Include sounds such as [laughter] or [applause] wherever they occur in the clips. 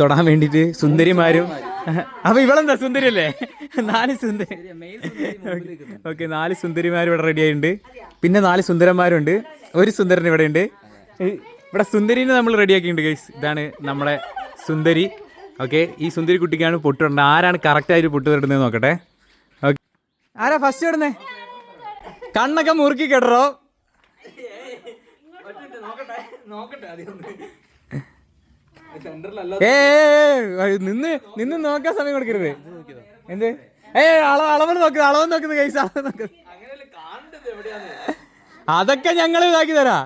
തൊടാൻ വേണ്ടിയിട്ട് സുന്ദരിമാരും. അപ്പൊ ഇവളെന്താ സുന്ദരിയല്ലേ? നാല് സുന്ദരി. ഓക്കെ നാല് സുന്ദരിമാരും ഇവിടെ റെഡി ആയിട്ടുണ്ട്. പിന്നെ നാല് സുന്ദരന്മാരുണ്ട്. ഒരു സുന്ദരൻ ഇവിടെ ഉണ്ട്. ഇവിടെ സുന്ദരിനെ നമ്മൾ റെഡിയാക്കിയിട്ടുണ്ട് ഗൈസ് ഇതാണ് നമ്മുടെ സുന്ദരി. ഓക്കെ ഈ സുന്ദരി കുട്ടിക്കാണ് പൊട്ട് ഇടേണ്ടത് ആരാണ് കറക്റ്റായിട്ട് പൊട്ട് ഇടുന്നത് നോക്കട്ടെ. ഓക്കെ ആരാ ഫസ്റ്റ് ഇടുന്നേ? കണ്ണൊക്കെ മുറുക്കി കെട്ടറോ? നോക്കട്ടെ നോക്കട്ടെ ഏ നിന്ന് നിന്ന് നോക്കാൻ സമയം കൊടുക്കരുത്. എന്ത്? ഏ അളവ് അളവ് നോക്കുന്നത് അളവ് നോക്കുന്നത് കൈസ് അളവ് നോക്കുന്നത് അതൊക്കെ ഞങ്ങൾ ഇതാക്കി തരാ.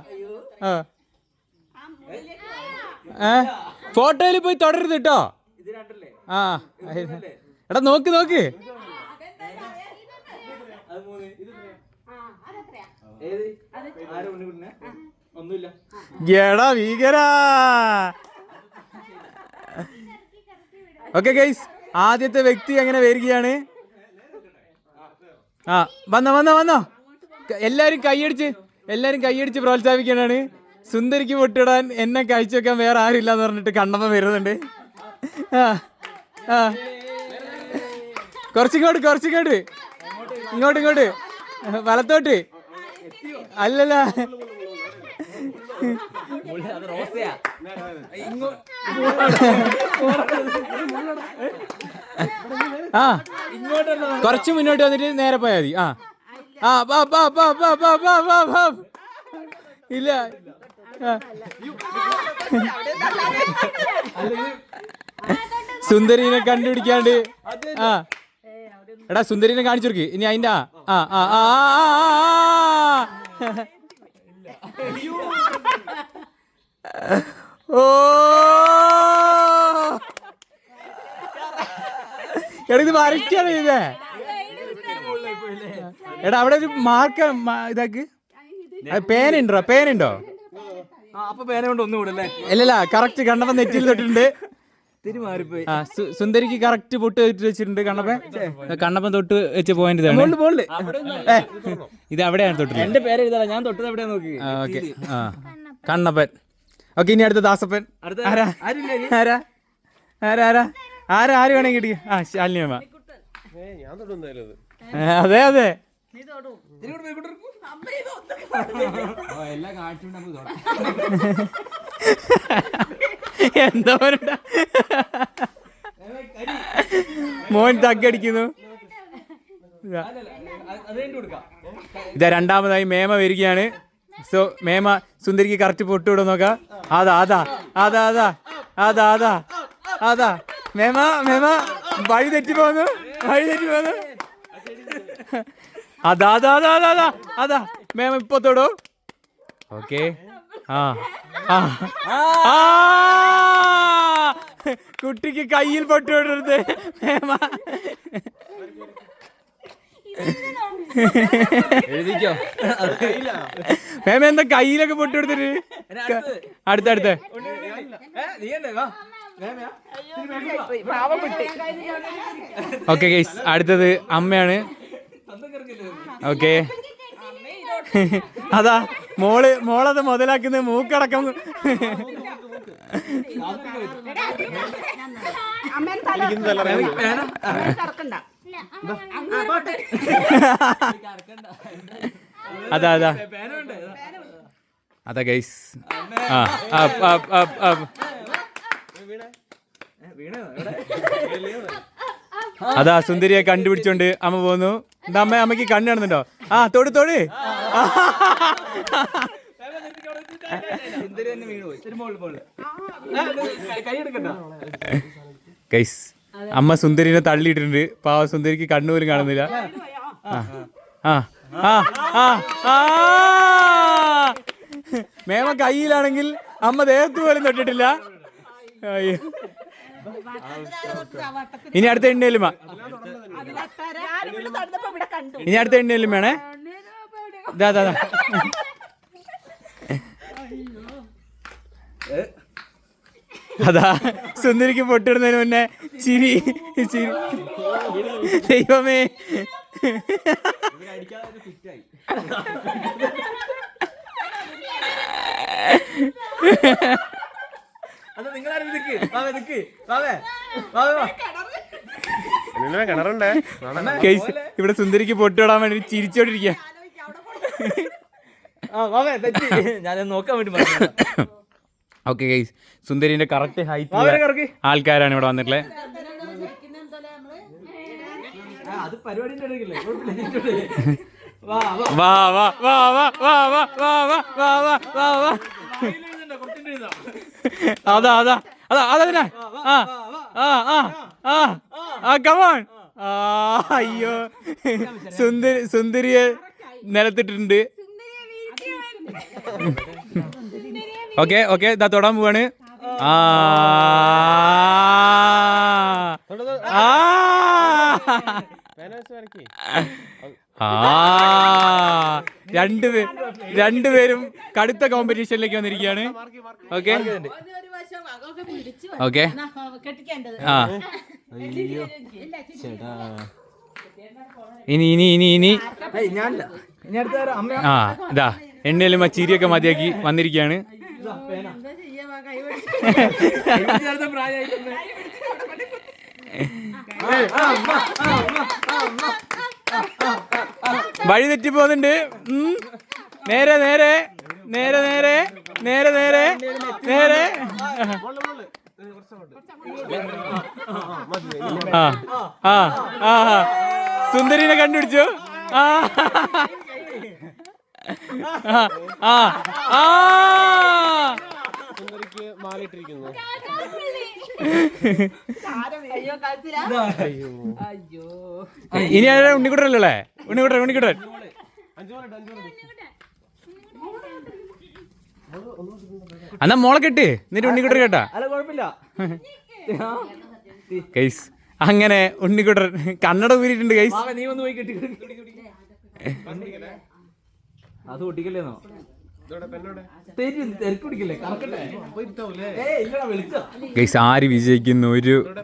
ഏ? ഫോട്ടോയിൽ പോയി തുടരുത് കേട്ടോ ആ എടാ നോക്ക് നോക്ക്. എടാ ഭീകരാ. ഓക്കെ ഗൈസ് ആദ്യത്തെ വ്യക്തി അങ്ങനെ വരികയാണ്? ആ വന്നോ വന്നോ വന്നോ. എല്ലാവരും കൈയടിച്ച് എല്ലാവരും കൈയടിച്ച് പ്രോത്സാഹിപ്പിക്കാനാണ്. സുന്ദരിക്ക് പൊട്ടിടാൻ എന്നെ കഴിച്ചു വെക്കാൻ വേറെ ആരുമില്ല എന്ന് പറഞ്ഞിട്ട് കണ്ണമ്മ വരുന്നുണ്ട്. ആ ആ. കുറച്ചിങ്ങോട്ട് കുറച്ചിങ്ങോട്ട്. ഇങ്ങോട്ട് ഇങ്ങോട്ട്. വലത്തോട്ട്. അല്ലല്ല. ആ കുറച്ച് മുന്നോട്ട് വന്നിട്ട് നേരെ പോയാൽ മതി. ആ. ആ ബാ ബാ ബാ ബാ ബാ ബാ ബാ ബാ ഇല്ല. സുന്ദരീനെ കണ്ടുപിടിക്കാണ്ട്. ആ. എടാ സുന്ദരീനെ കാണിച്ചു കൊടുക്ക്. ഇനി അതിന്റെ ആ. ആ ആ ആ ആ, ആ. ഓ. എടാ ഇത് വരയ്ക്കാണ് ചെയ്തേ എടാ അവിടെ ഒരു മാർക്ക് ഇതാക്ക്. പേനുണ്ടോ? പേനുണ്ടോ? അപ്പൊ പേന കൊണ്ട് ഒന്നും കൂടല്ലേ ഇല്ലല്ല കറക്റ്റ് കണ്ണപ്പൻ നെറ്റിയിൽ തൊട്ടിട്ടുണ്ട്. ആ സു- സുന്ദരിക്ക് കറക്റ്റ് പൊട്ട് വെച്ച് വെച്ചിട്ടുണ്ട് കണ്ണപ്പൻ. കണ്ണപ്പൻ തൊട്ട് വെച്ച പോയിന്റ് ഇതാണ്. പോളിൽ ഏ, ഇത് അവിടെയാണ് തൊട്ടില്ല എന്റെ പേര് എഴുതാ ഞാൻ തൊട്ടത് എവിടെയാ നോക്കി? ഓക്കെ. ആ കണ്ണപ്പൻ. ഓക്കെ ഇനി അടുത്ത ദാസപ്പൻ. അടുത്ത ആരാ? ആരാ? ആരാ ആരാ? ആരാ ആര് വേണമെങ്കിൽ കിട്ടി ആ ശാലിനി അമ്മ ഏ, അതെ അതെ. [laughs] എന്തോ മോൻ തക്കടിക്കുന്നു ഇതാ. അത് കഴിഞ്ഞ് കൊടുക്കാം. ഇതാ രണ്ടാമതായി മേമ വരികയാണ്. സോ മേമ സുന്ദരിക്ക് കറക്റ്റ് പൊട്ടുവിടും നോക്കാം. അതാ അതാ അതാ അതാ അതാ അതാ അതാ മേമ മേമ വഴി തെറ്റി പോന്നു വഴി തെറ്റി പോന്നു. അതാ അതാ അതാ അതാ അതാ അതാ മേമ ഇപ്പൊ തൊടു. ഓക്കെ. ആ ആ. കുട്ടിക്ക് കയ്യിൽ പൊട്ടുവിടരുത് മേമ. എഴുതിക്കോ? മേമ എന്താ കയ്യിലൊക്കെ പൊട്ടുകൊടുത്തിട്ട് അടുത്ത അടുത്ത? ഓക്കെ ഗൈസ് അടുത്തത് അമ്മയാണ്. ഓക്കെ. അതാ മോൾ മോളത് മുതലാക്കുന്നത് മൂക്കടക്കം. അതാ അതാ. അതാ ആ അതാ സുന്ദരിയെ കണ്ടുപിടിച്ചോണ്ട് അമ്മ പോന്നു. അമ്മ അമ്മയ്ക്ക് കണ്ണു കാണുന്നുണ്ടോ? ആ കൈ എടുക്കണ്ട കൈസ് അമ്മ സുന്ദരിനെ തള്ളിയിട്ടുണ്ട് പാവ സുന്ദരിക്ക് കണ്ണുപോലും കാണുന്നില്ല. ആ. ആ. ആ. ആ. മേമ കയ്യിലാണെങ്കിൽ അമ്മ ദേഹത്ത് പോലും തൊട്ടിട്ടില്ല. ഇനി അടുത്ത എണ്ണയിലും ഇനി അടുത്ത എണ്ണയിലും വേണേ ഇതാ ദാ ഇതാ. അതാ സുന്ദരിക്ക് പൊട്ടിടുന്നതിന് മുന്നേ ചിരി ചിരി. ദൈവമേ. കിണറുണ്ടേ. കേസ് ഇവിടെ സുന്ദരിക്ക് പൊട്ടിടാൻ വേണ്ടി ചിരിച്ചോണ്ടിരിക്കുക ആ വാവേ തെറ്റി. ഞാൻ നോക്കാൻ വേണ്ടി ഓക്കെ ഗൈസ് സുന്ദരിന്റെ കറക്റ്റ് ഹൈറ്റ് ആൾക്കാരാണ് ഇവിടെ വന്നിട്ടുള്ളത്. വാ വാ വാ വാ വാ വാ വാ വാ വാ വാ. അതാ അതാ അതാ ആ ആ ആ ആ ആ കമോൺ ആ അയ്യോ സുന്ദരി സുന്ദരിയെ നിലത്തിട്ടുണ്ട് ഓക്കെ ഓക്കെ ഇതാ തൊടാൻ പോവാണ്. ആ. രണ്ടുപേരും കടുത്ത കോമ്പറ്റീഷനിലേക്ക് വന്നിരിക്കുകയാണ്. ഓക്കെ. ഓക്കെ. ഇനി ഇനി ഇനി ഇനി. ആ ഇതാ എണ്ണയിലും ആ ചിരിയൊക്കെ മതിയാക്കി വന്നിരിക്കുകയാണ്. [laughs] വഴി തെറ്റി പോകുന്നുണ്ട് നേരെ നേരെ നേരെ നേരെ നേരെ നേരെ നേരെ. ആ ആ ആ. സുന്ദരിനെ കണ്ടുപിടിച്ചു. ആ. സുന്ദരിക്ക് മാലിട്ടിരിക്കുന്നു ഇനി ആരാ ഉണ്ണിക്കുട്ടനല്ലേ? ഉണ്ണിക്കുട്ടൻ ഉണ്ണിക്കുട്ടൻ. എന്നാ മോളെ കെട്ടി. എന്നിട്ട് ഉണ്ണിക്കുട്ടൻ കേട്ടാ. കൈസ് അങ്ങനെ ഉണ്ണിക്കുട്ടൻ കണ്ണട ഊരിയിട്ടുണ്ട് കൈസ് മാവേ, നീ ഒന്ന് പോയി കെട്ടി അത് ഒട്ടിക്കല്ലേന്നോ ഗൈസ് ആര് വിജയിക്കുന്നു? ഒരു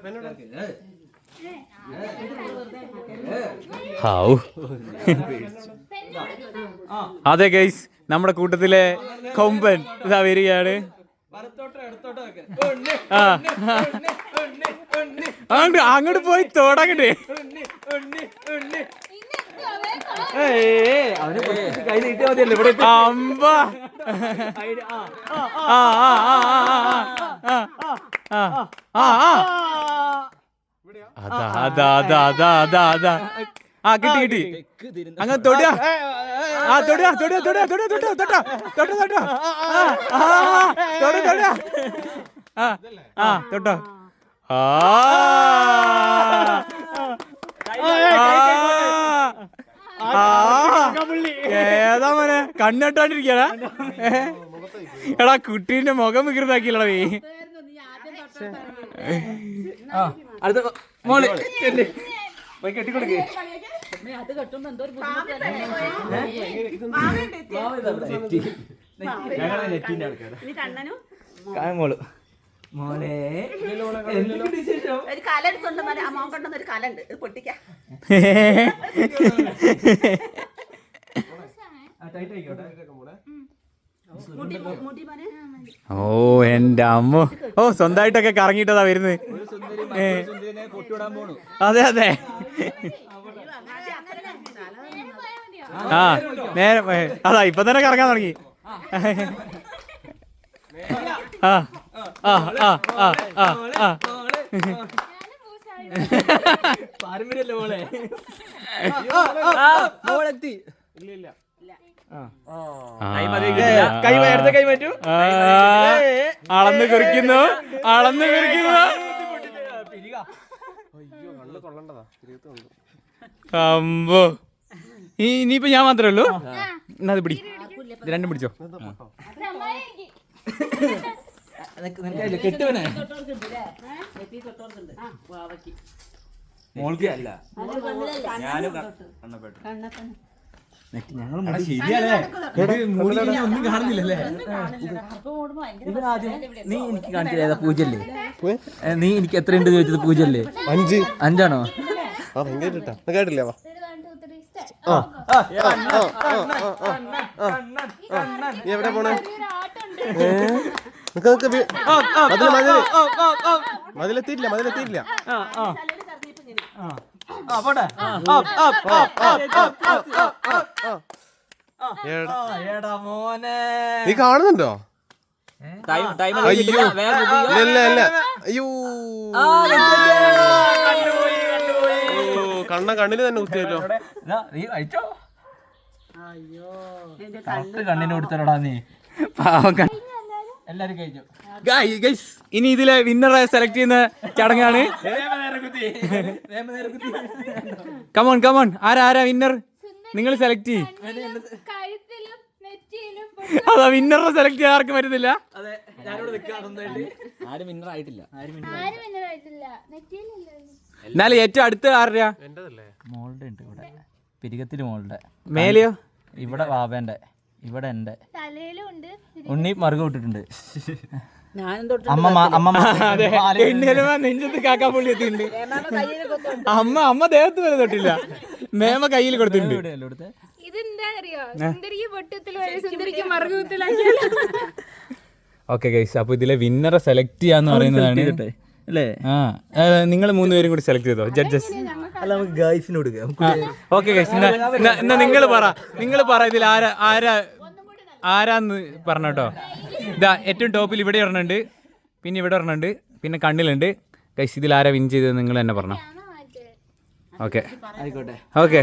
ഹാവ് അതെ ഗൈസ് നമ്മുടെ കൂട്ടത്തിലെ കൊമ്പൻ. ഇതാ വരികയാണ്. അങ്ങോട്ട് പോയി തോടങ്ങട്ടെ. ഇവിടെ ആ, ആ, ആ ആ, ആ ആ കിട്ടി കിട്ടി അങ്ങ് തൊടുക ആ തൊടുക തൊടുക തൊടുക തൊടുക തൊട്ടോ തൊട്ടോ തൊട്ടോ ആ തൊടു തൊടുക ആ ആ തൊട്ടോ ആ കണ്ണിട്ടാണ്ടിരിക്കാ എടാ കുട്ടീന്റെ മുഖം വികൃതാക്കിയല്ലടാ നീ. അത് ഒരു കല ഒരു കല ഉണ്ട് പൊട്ടിക്ക. [laughs] ഓ എന്റെ അമ്മ. ഓ സ്വന്തമായിട്ടൊക്കെ കറങ്ങിയിട്ടതാ വരുന്നത് ഒരു സുന്ദരി ഏ. മറ്റൊരു പോണു. അതെ അതെ. ആ നേരെ. അതാ ഇപ്പൊ തന്നെ കറങ്ങാൻ തുടങ്ങി. ആ. ആ ആ ആ ആ ആ പാരമ്പര്യല്ലേ മോളെ? മോളെത്തി. ഇല്ല ഇല്ല. ആ. കൈ നേരത്തെ കൈ മാറ്റൂ അളന്ന് കുറിക്കുന്നു അളന്ന് കുറിക്കുന്നു അമ്പോ ഇനിയിപ്പോ ഞാൻ മാത്രമേ ഉള്ളൂ എന്നാ അത് പിടി രണ്ടും പിടിച്ചോ കെട്ടുവനെ മോൾക്ക് അല്ല ഞാനും കാണുന്നില്ലല്ലേ? നീ എനിക്ക് കാണിച്ചില്ല പൂജല്ലേ നീ എനിക്ക് എത്രയുണ്ട് ചോദിച്ചത് പൂജല്ലേ അഞ്ച്. അഞ്ചാണോ? കേട്ടില്ല എവിടെ പോണേ? മതിലെത്തിയിട്ടില്ല മതിലെത്തിയിട്ടില്ല. ആ. പോട്ടെ എടാ മോനെ നീ കാണുന്നുണ്ടോ അയ്യോ ഇല്ല ഇല്ല അയ്യോ കണ്ണ കണ്ണിന് തന്നെ കുത്തിയല്ലോ നീ കഴിച്ചോ കറക്റ്റ് കണ്ണിന് കൊടുത്തടാ നീ പാവം എല്ലാരും ഇനി ഇതിലെ വിന്നറെ സെലക്ട് ചെയ്യുന്ന ചടങ്ങാണ്. കമോൺ കമോൺ ആരാ ആരാ വിന്നർ നിങ്ങൾ സെലക്ട് ചെയ്യും. [laughs] അതാ വിന്നറിനെ സെലക്ട് ചെയ്യാൻ ആർക്കും പറ്റുന്നില്ല നെറ്റിയിലല്ലോ? എന്നാലും ഏറ്റവും അടുത്ത് ആരുടെയാ? മോളുടെ ഉണ്ട് ഇവിടെ. പിരികത്തിന് മോളുടെ. മേലെയോ? ഇവിടെ വാവേന്റെ. ഇവിടെ എന്റെ ഉണ്ണി മറുക വിട്ടിട്ടുണ്ട് അമ്മ അമ്മ നെഞ്ചത്ത് പുള്ളി എത്തിയിട്ടുണ്ട്. അമ്മ അമ്മ ദേഹത്ത് വരെ തൊട്ടില്ല. മേമ കയ്യിൽ കൊടുത്തിട്ടുണ്ട്? ഇതെന്താ അറിയോ? സുന്ദരിക്ക് പൊട്ടത്തിൽ സുന്ദരിക്ക് മറുകുത്തിലാക്കിയാലോ ഓക്കെ ഗൈസ് അപ്പൊ ഇതിലെ വിന്നറെ സെലക്ട് ചെയ്യാന്ന് പറയുന്നതാണ്. അല്ലേ? നിങ്ങൾ മൂന്നുപേരും കൂടി സെലക്ട് ചെയ്തോ? ജഡ്ജസ് അല്ല നമുക്ക് ഗൈസിന് കൊടുക്കാം. ഓക്കെ ഗൈസ് എന്നാ നിങ്ങൾ പറ നിങ്ങൾ പറ ഇതിൽ ആരാ ആരാ ആരാന്ന് പറഞ്ഞോട്ടോ ഇതാ ഏറ്റവും ടോപ്പിൽ ഇവിടെ ഒരെണ്ണുണ്ട് പിന്നെ ഇവിടെ ഒരെണ്ണുണ്ട് പിന്നെ കണ്ണിലുണ്ട്. ഗൈസ് ഇതിൽ ആരാ വിൻ ചെയ്തത് നിങ്ങൾ തന്നെ പറഞ്ഞോ. ഓക്കെ ആയിക്കോട്ടെ. ഓക്കെ